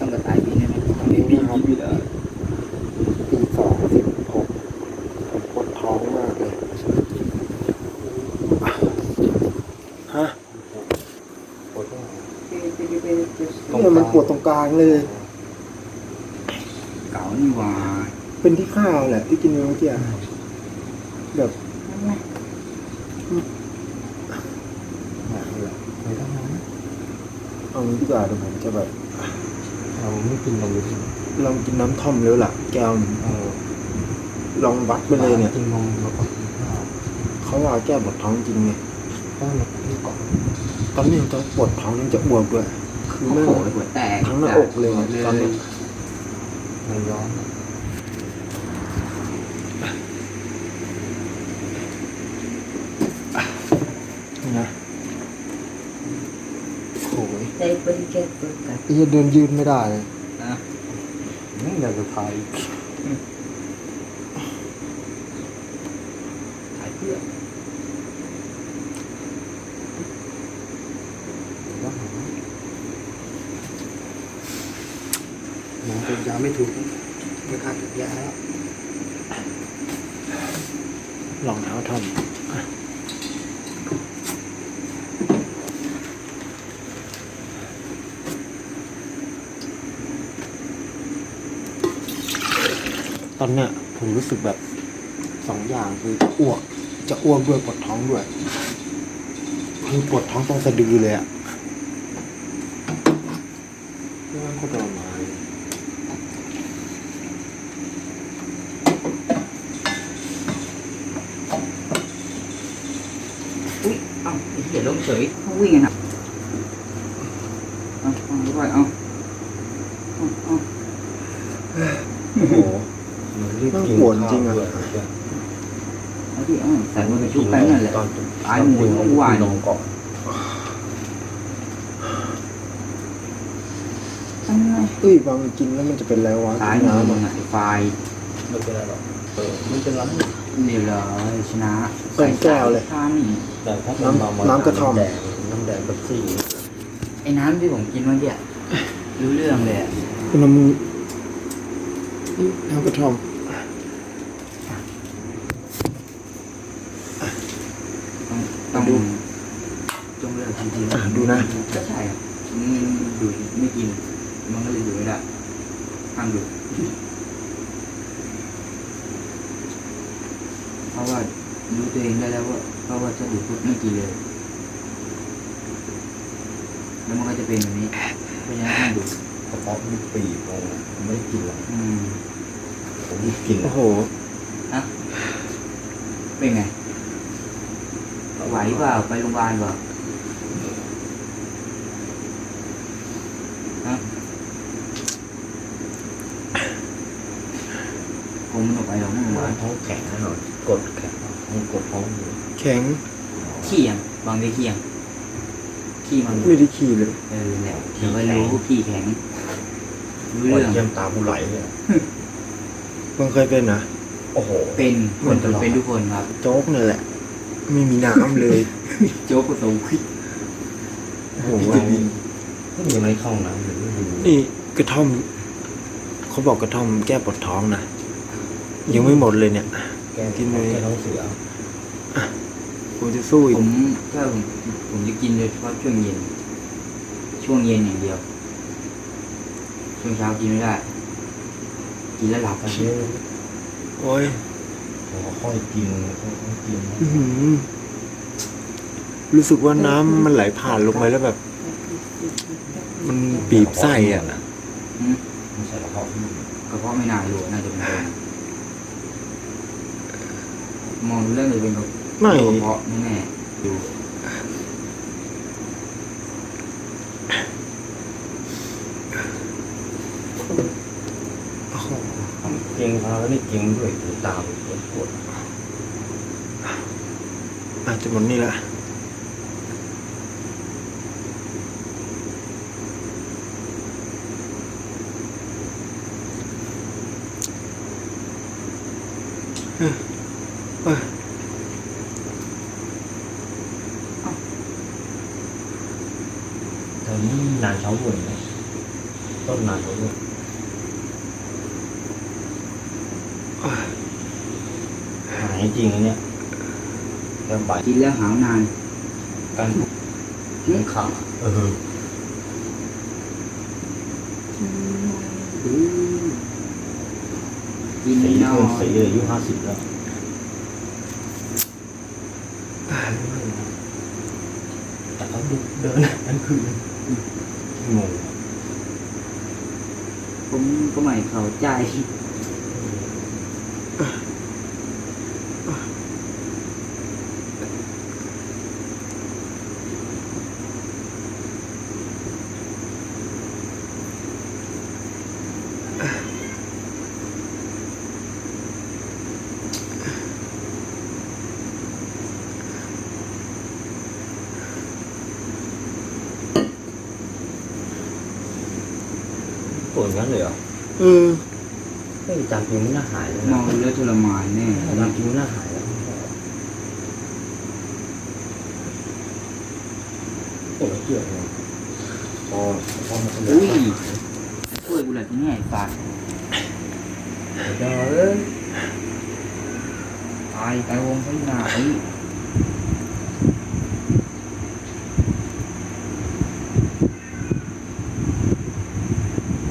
ต้องกระต่ายบินได้ไหมตอนนี้พี่พี่ได้ตีสองสิบหกผมปวดท้องมากเลยฮะปวดตรงไหนเนี่ยมันปวดตรงกลางเลย เก่านี่หว่า เป็นที่ข้าวแหละที่กินเมื่อกี้อะแบบ ไม่ต้องนะ เอางี้ ดีกว่าเดี๋ยวผมจะแบบเราไม่กินนมเลยลองกินน้ำท่อมแล้วล่ะ แก้วหนึ่งเออลองวัดไปเลยเนี่ยกินนมแล้วก็กินข้าวเขาว่าแก้ปวดท้องจริงไงก็มที่ก่อนตอนนี้ยังจะปวดท้องยังจะบวมด้วยคือไม่โหหัวแตกทั้งหน้าอกเลยตอนนี้มันย้อน นะโอ้ย ได้บริการบริการ ไอ้เหี้ยเดินยืนไม่ได้เลยนะนี่อยากจะถ่ายถ่ายเพื่อว่าหาหมอเป็นยาไม่ถูกไม่ขาดยาแล้วลองเท้าทำ เนี้ยผมรู้สึกแบบสองอย่างคือจะอ้วก จะอ้วกด้วยปวดท้องด้วยคือปวดท้องตรงสะดือเลยอะนี่มันโคตรทรมานเลยอุ้ยเอ้าไอ้เหี้ยล้มเฉยเขาวิ่งไงนะเอาเอาด้วยเอาเอาเอาโอ้โห มันรีบน่ากินปวดจริงอะข้าวด้วยเอาดิเอาใส่มือไปชุบไปนั่นแหละตอนตายหมดเมื่อวานลงก่อนเอ้ยบางกินแล้วมันจะเป็นแล้ววะตายกินมือน้ำมึอะงอะไอ้ไฟไม่เป็นไรหรอกเออไม่เป็นไรนี่เลยชนะเต็มแก้วเลยท่านี่แต่ถ้าเป็นมามาน้ำกระท่อมแดงน้ำแดงกับซี่ไอ้น้ำที่ผมกินเมื่อกี้อะรู้เรื่องเลยอะคุณน้ำมือน้ำกระท่อม ต้องต้อง ดู ต้องเลือกจ ริงอะดูนะก็ใช่อะมึงดูไม่กิน มันก็เลยดูไม่ได้ห้ามดูเพราะว่ารู้ตัวเองได้แล้วว่าเพราะว่าถ้าดูปุ๊บไม่กินเลย แล้วมันก็จะเป็นแบบนี้เพราะฉะนั้นห้ามดูกระเพาะมีปีกลงไม่ได้กินหรอกอืมผมรีบกินโอ้โหอะเป็นไงไหวเปล่าไปโรงพยาบาลเปล่าฮะคง มันออกไปหรอกไม่โรงพยาบาลท้องแข็งแน่นอนกดแข็งท้องกดท้องอยู่แข็งขี้ยังบางทีขี้ยังขี้มันไม่ได้ขี่เลยเออแหละเดี๋ยวก็รู้ขี้แข็งรู้ปล่อยเรื่องเยี่ยมตาบุไหลเลยมึงเคยเป็นนะโอ้โห เป็นคนเป็นตลอดเป็นทุกคนครับ โจ๊กนั่นแหละ ไม่มีน้ำเลย โจ๊กประตูขี้โอ้โหพี่จะบินก็ยังไม่เข้าน้ำหรือไม่ดูนี่กระท่อม เขาบอกกระท่อมแก้ปวดท้องนะ ยังไม่หมดเลยเนี่ย แกกินเลย แกท้องเสียกูจะสู้อีผกมถ้าผมผมจะกินโดยเฉพาะช่วงเย็น ช่วงเย็นอย่างเดียว ช่วงเช้ากินไม่ได้ กินแล้วหลับอันนี้โอ้ยผมค่อยกินค่อยๆกินอื้อหือรู้สึกว่าน้ำมันไหลผ่านลงไปแล้วแบบ มันบีบไส้อะ อืมไม่ใช่กระเพาะพี่กระเพาะไม่น่าอยู่น่าจะเป็นโรค มองดูเรื่องเลยเป็นกระไม่กระเพาะแน่ๆดูโอ้โหเก่งพาแล้วนี่เก่งด้วยหูตาปวดปวดอาจจะหมดนี่แหละเออ เออตอนนี้นานเฉาหวยนะต้นนาเฉาหวยหายจริงอันเนี่ยแค่ใบกินแล้วหาวนานกันกินขาเออกินสีนอเพิ่มนสีอายุห้าสิบแล้ว แต่เขาดูเดินนั่นคืองงผมก็ไม่เข้าใจ ปวดงั้นเลยเหรอเออเฮ้ยจานพิมพ์ไม่น่าหายเลยมนะองเลือดทรมานแน่จานพิมพ์ไม่น่าหายแล้วปวดเกี่ยวเลยพอพอมาทำอุ้ยช่วยกูหน่อยที่นี่ไอ้สัตว์เดี๋ยวเอ้ยตายตายวงข้างหน้าไอ้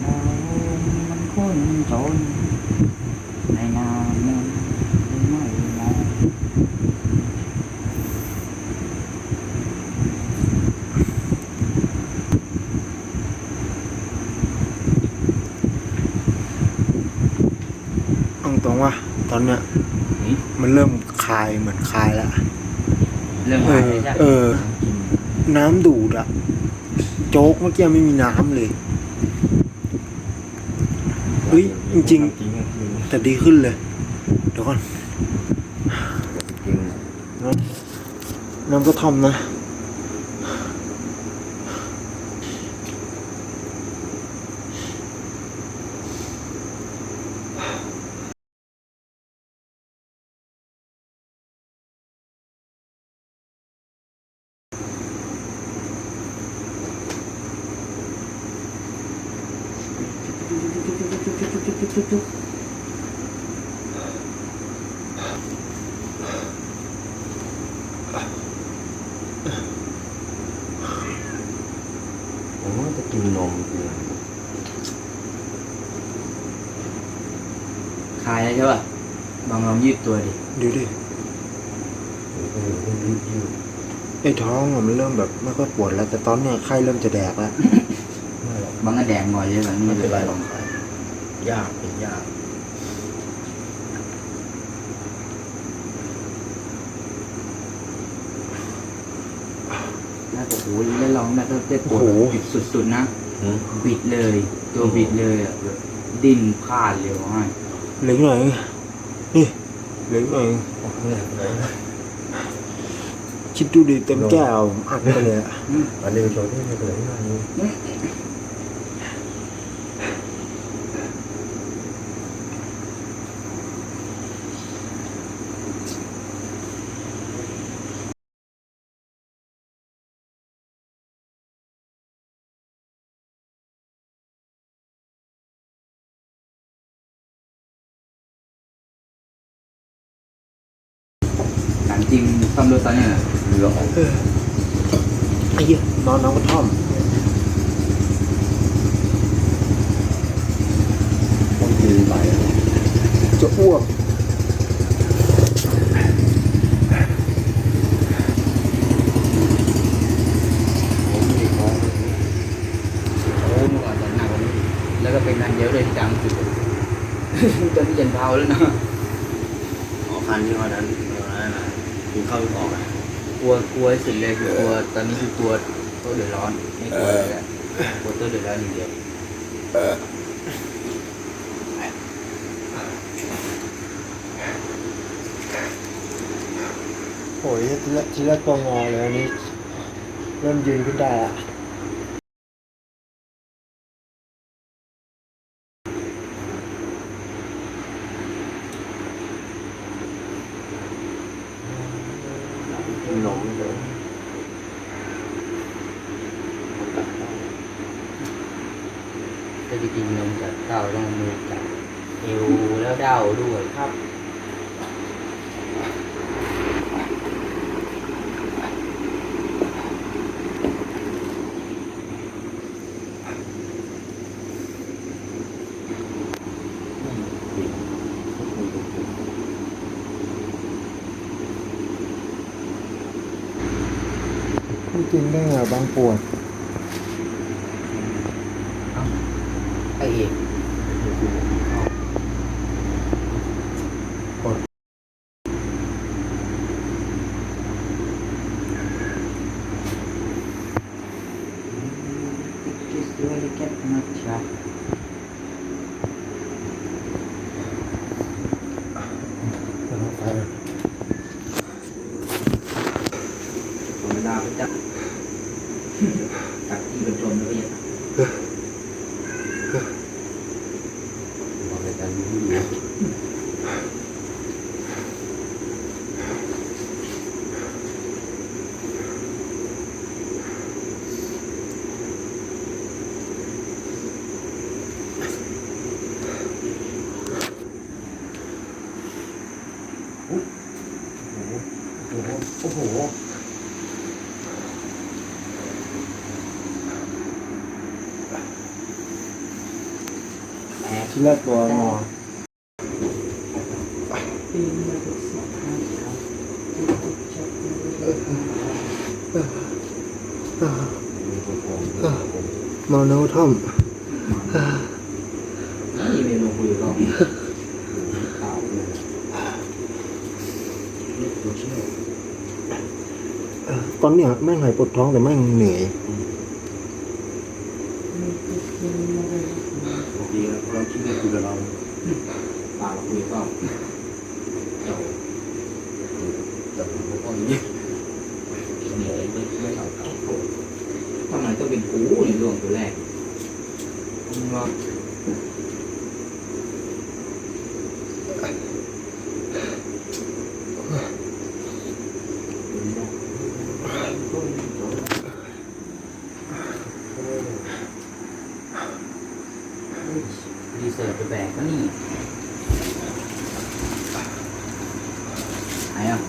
เรามันคนจน ในนามมันไม่มอง เอา ตรงว่าตอนเนี้ยนี่มันเริ่มคลายเหมือนคลายแล้วเรื่องเอหายอเลยจ้ะเออ น้ำดูดอะโจ๊กเมื่อกี้ไม่มีน้ำเลย เฮ้ยจริง จริงจริงแต่ดีขึ้นเลย เดี๋ยวก่อน จริงน้ำน้ำกระท่อมนะ ผมว่าจะกินนมกินอะไรคลายแล้วใช่ป่ะบางลองยืดตัวดิ ดูดิเออเออยืดยืดไอ้ท้องอะมันเริ่มแบบไม่ค่อยปวดแล้ว แต่ตอนเนี้ยไข้เริ่มจะแดกแล้ว บางก็แดงหน่อยเลยแบบนี้ไม่เป็นไรหรอกครับ ยากเป็นยากแล้วโอ้โหแล้วลองแล้วก็เจ็บปวดโอ้โห บิดสุดๆนะอืมบิดเลย ตัวบิดเลยอะแบบดิ้นพลาดเร็วให้เหลือหน่อยนี่เหลือหน่อยโอ้โหเหนื่อยเลยคิดดูดิเต็มแก้วอัดไปเลยอะ อันนี้โชว์ที่ไม่เป็นไรไม่เป็นไรหนั จริงซ่อมรถตอนเนี้ยเหลือออกเออไอ้เหี้ยนอนน้ำกระท่อม ต้องกินใบอะไรจะอ้วกผมไม่ท้องโอ้เมื่อก่อนจะหนักกว่านี้แล้วก็เป็นงานเยอะเลยที่จังสุดตอนนี้ยันเท้าแล้วนะอ๋อคันที่วันนั้นเออนั่น น่ะกินข้าวไม่ออกอะกลัวกลัวที่สุดเลยคือกลัวตอนนี้คือกลัวตัวเดือดร้อนไม่กลัวเลยแหละกลัวตัวเดือดร้อนอย่างเดียวโอ้ยทีแรกทีแรกตัวงอเลยอันนี้ เริ่มยืนขึ้นได้อะ กินนมไม่เลย ถ้าจะกินนมจากเต้าต้องเอามือจับเอวแล้วเด้าด้วยครับ ไม่กินได้ไงบางปวด ไอเอก คิดด้วยแก๊ปนะจ๊ะ ไป ธรรมดาไปจับ จับที่เป็นลมแล้วก็ยังบอกเลยกันที่ดี โอ้โหโอ้โห แตกชิ้นแรกตัวงอปีนมาโนท่อมนี่เมนูคุยก็ข่าวเลยตัวเชี่ยวตอนเนี้ยแม่งหายปวดท้องแต่แม่งเหนื่อย โอเคเราคิดได้คุยกับเรา ปากคุยก็เจ้า แต่ผมก็อย่างนี้ เหนื่อยไม่ไม่เอาเขาทำไมต้องเป็นกูในเรื่องตัวแรกมึงว่า รีเสิร์ชไปแบกก็นี่ไหนอะ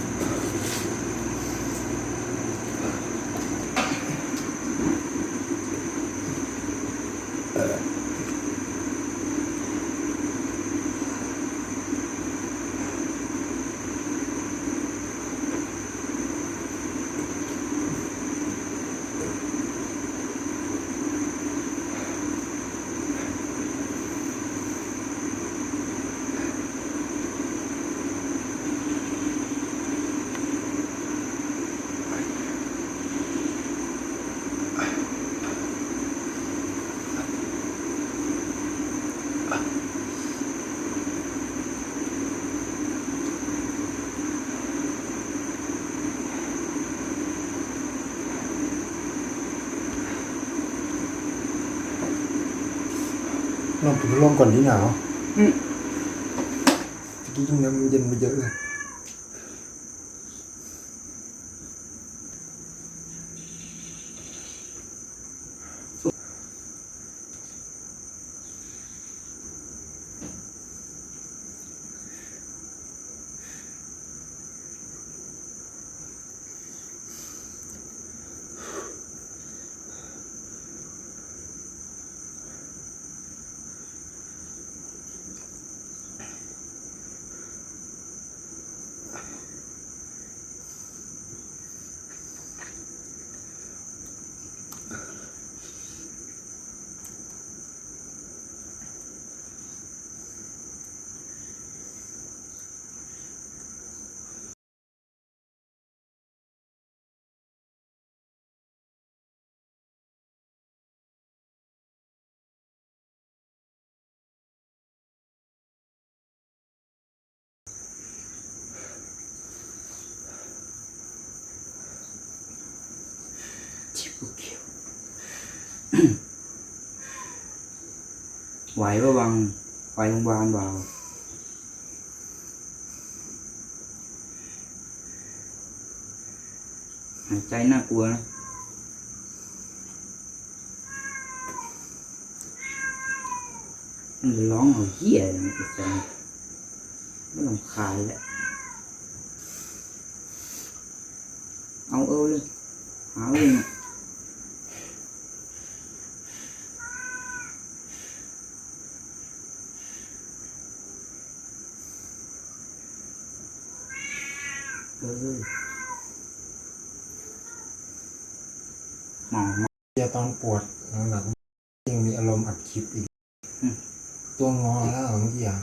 ลองถึงลมก่อนที่หนาวอืมตะกี้ตรงนี้มันเย็นไปเยอะเลย ไหวปะวังไปโรงพยาบาลเปล่าหายใจน่ากลัวนะมันร้องเอาเหี้ยอะไรมันจะแซงไม่ลำคาญแหละเอาเออเลยหาเองอะเออหม อหมอเดี๋ยวตอนปวดหนักๆยังมีอารมณ์อัดคลิปอีกอืมตัวงอแล้วเมื่อกี้อะ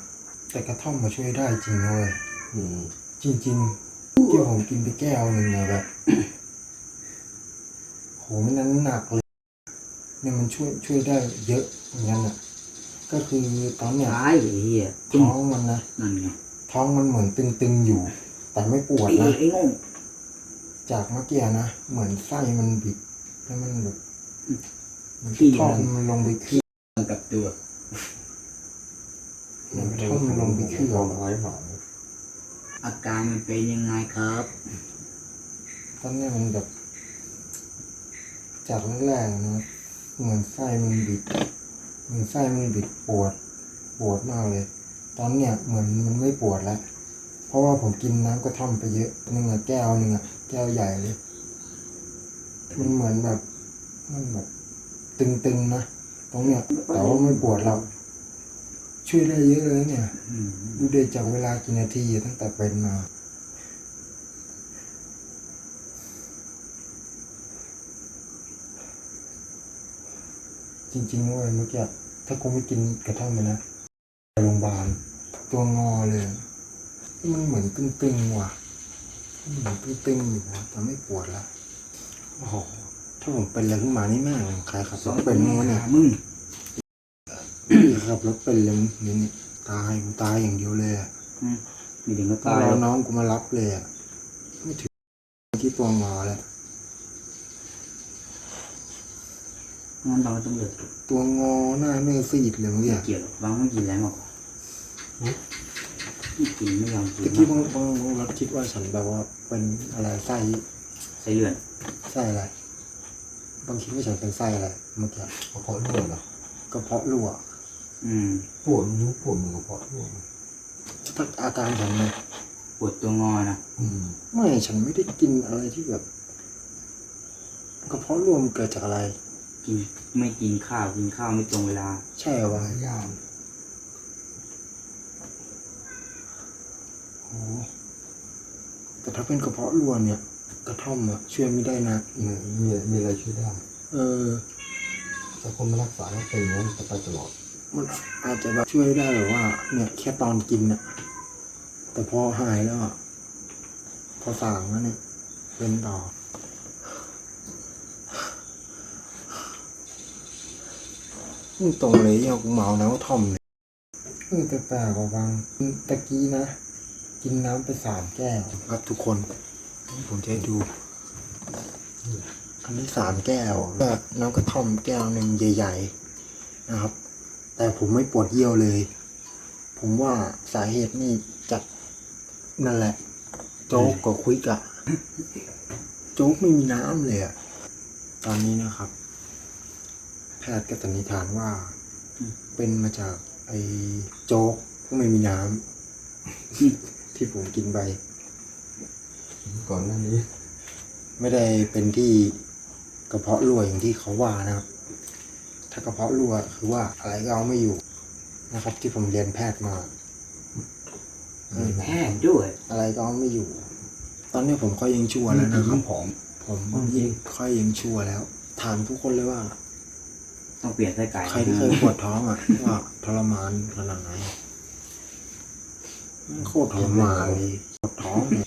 แต่กระท่อมมาช่วยได้จริงนะเว้ยอืมจริงๆที่ผมกินไปแก้วหนึ่งอะแบบโหมันนั้นหนักเลยเนี่ยมันช่วยช่วยได้เยอะอย่างนั้นอะ ก็คือตอนเนี้ยตายไอ้เหี้ยท้องมันนะนั่นไงท้องมันเหมือนตึงๆอยู่ แต่ไม่ปวดไอ้นะไอ้โง่จากเมื่อกี้นะเหมือนไส้มันบิดแล้วมันแบบ มันที่ท้องมันมันลงไปเคลื่อนกับตัวมันท้องมันลงไปเคลื่อนไว้หมาอาการมันเป็นยังไงครับตอนเนี้ยมันแบบ จากแรกๆนะเหมือนไส้มันบิดเหมือนไส้มันบิดปวด ปวดมากเลย ตอนเนี้ยเหมือนมันไม่ปวดแล้วเพราะว่าผมกินน้ำกระท่อมไปเยอะหนึ่งอะแก้วหนึ่งอะแก้วใหญ่เลย มันเหมือนแบบ มันแบบตึงๆนะตรงเนี้ยแต่ว่าไม่ปวดเราช่วยได้เยอะเลยเนี่ยอืมดูเดจากเวลากี่นาทีตั้งแต่เป็นมาจริงๆเว้ยเมื่อกี้ถ้ากูไม่กินกระท่อมไปนะไปโรงพยาบาล ตัวงอเลย มันเหมือนตึงๆว่ะ มันเหมือนตึงๆอยู่นะแต่ไม่ปวดละโอ้โหถ้า ผมเป็นอะไรขึ้นมานี่แม่งใครขับสรองถเป็นมั้งวะเนี่ยมึงขับรถเป็นเลยนี่นี่ตายกูตายอย่างเดียวเลยอะอืมมีถึงก็ต้องตายรอน้องกูมารับเลยอะไม่ถึงที่ตัวงอแล้วงั้นเราต้องเลือกตัวงอหน้าเนื้อซีดเลยเมื่อกี้ไม่เกี่ยวหรอกบางไม่กินแล้วมากกว่าไม่กินไม่ยอมกินตะกี้บางบางบางรถคิดว่าฉันแบบว่าเป็นอะไรไส้ใส่เลือดไส้อะไร บางคิดว่าฉันเป็นไส้อะไรเมื่อกี้กระเพาะรั่วเหรอกระเพาะรั่วอืม ปวดนิ้วปวดมือกระเพาะรั่วถ้าอาการฉันเลยปวดตัวงอนะอืมไม่ฉันไม่ได้กินอะไรที่แบบกระเพาะรั่วมันเกิดจากอะไร กินไม่กินข้าวกินข้าวไม่ตรงเวลา ใช่เหรอหวะลายอย่างโอ้แต่ถ้าเป็นกระเพาะรั่วเนี่ย กระท่อมอะช่วยไม่ได้นะมีมีมีอะไรช่วยได้ เออ แต่คนไม่รักษาแล้วเป็นอย่างนั้นจะไปตลอด มันอาจจะแบบช่วยได้แบบว่า เนี่ยแค่ตอนกินอะแต่พอหายแล้วอะพอสั่งแล้วเนี่ยเป็นต่อ นี่ตรงเลยเอากูเมาน้ำท่อมเลยเออแต่แปลกว่าบางตะกี้นะ กินน้ำไปสามแก้วครับทุกคน ผมจะให้ดู อันนี้สามแก้วก็น้ำกระท่อมแก้วหนึ่งใหญ่ๆนะครับ แต่ผมไม่ปวดเยี่ยวเลย ผมว่าสาเหตุนี่จากนั่นแหละ โจ๊กกับคุยกะ โจ๊กไม่มีน้ำเลยอะตอนนี้นะครับ แพทย์ก็สันนิษฐานว่า เป็นมาจากไอ้โจ๊กไม่มีน้ำที่ผมกินไป ก่อนหน้านี้ ไม่ได้เป็นที่กระเพาะรั่วอย่างที่เขาว่านะครับ ถ้ากระเพาะรั่วคือว่าอะไรก็เอาไม่อยู่นะครับ ที่ผมเรียนแพทย์มาเออแพทย์ด้วย อะไรก็เอาไม่อยู่ ตอนนี้ผมค่อยยังชั่วแล้วนะครับผอมผมยิ่งค่อยยังชั่วแล้ว ถามทุกคนเลยว่า ต้องเปลี่ยนไส้ไก่ใครที่เคยปวดท้องอะว่าทรมานขนาดไหนมันโคตรทรมานเลยปวดท้องเนี่ย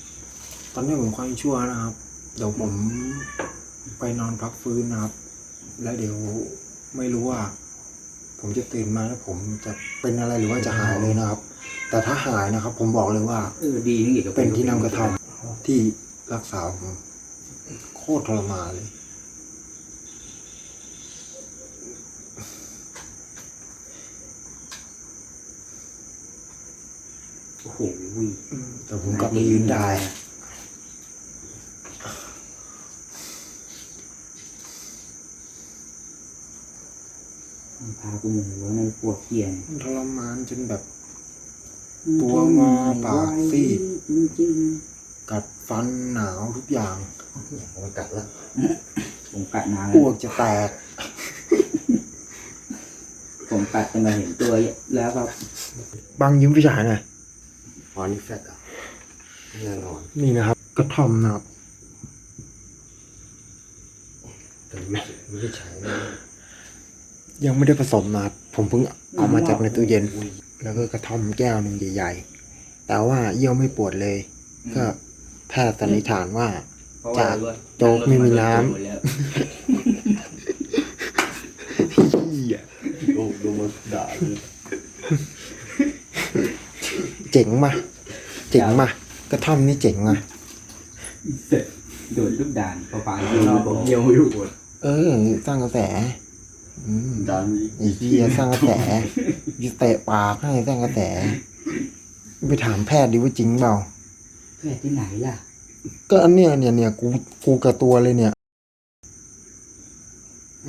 ตอนนี้ผมค่อยชั่วนะครับ เดี๋ยวผมไปนอนพักฟื้นนะครับ แล้วเดี๋ยวไม่รู้ว่า ผมจะตื่นมาแล้วผมจะเป็นอะไรหรือว่าจะหายเลยนะครับ แต่ถ้าหายนะครับ ผมบอกเลยว่าเออดีนี่เกี่ยวกับเป็นที่น้ำกระท่อมที่รักษาผมโคตรทรมานเลยโอ้โหแต่ผมกลับมายืนได้อะ มัน พากูโมโหแล้วมันปวดเกียร์มันทรมานจนแบบ ตัวงอปากซีดจริงกัดฟันหนาวทุกอย่างเนี่ยมันกัดแล้วๆผมกัดนานพแล้ววกจะแตก ผมกัดจนมาเห็นตัวแล้วครับบางยิ้มพี่ชายหน่อยอ๋อนี่แฟตอะแน่นอนนี่นะครับ กระท่อมนะครับแต่ไม่ไม่ได้ใช้นะ ยังไม่ได้ผสมนะครับผมเพิ่งเอามาจากในตู้เย็น แล้วก็กระท่อมแก้วหนึ่งใหญ่ ๆ แต่ว่าเยี่ยวไม่ปวดเลย ก็แพทย์สันนิษฐานว่าเพราะว่าจากอะไรวะโจ๊กไม่มีน้ำงรถมาหมดแล้วโอ้ดูมันด่าเลยเจ๋งมาเจ๋งมากระท่อมนี่เจ๋งมาเสร็จโดนลูกด่านพอปาเยี่ยวนอกผมเยี่ยวไม่อยู่หมดเออสร้างกระแส อืมด่าไอ้เหี้ยสร้างกระแสยิเตะปากให้สร้างกระแส ไปถามแพทย์ดิว่าจริงเปล่า แพทย์ที่ไหนล่ะ ก็อันเนี้ยเนี่ยเนี่ยกูกูกับตัวเลยเนี่ย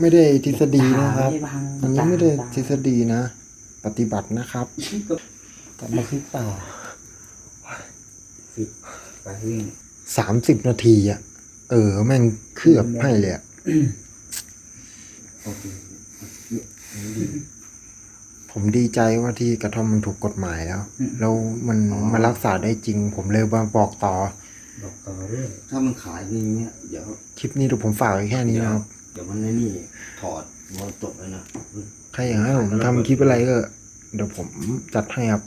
ไม่ได้ทฤษฎีนะครับตาไม่บังอันนี้ไม่ได้ตาทฤษฎีนะ ปฏิบัตินะครับก็กลับมาคลิปต่อไปวิ่งสามสิบนาทีอะ เออ แม่งเคลือบให้เลยอะโอเค ผมดีใจว่าที่กระท่อมมันถูกกฎหมายแล้ว แล้วมันมารักษาได้จริง ผมเลยมาบอกต่อ บอกต่อด้วยถ้ามันขายอย่างเงี้ยเดี๋ยวคลิปนี้เดี๋ยวผมฝากไว้แค่นี้นะครับเดี๋ยวมันไอ้นี่ถอดมันจบเลยนะใครอยากให้ผมทำคลิปอะไรก็ เดี๋ยวผมจัดให้ครับ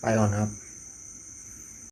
ไปก่อนครับ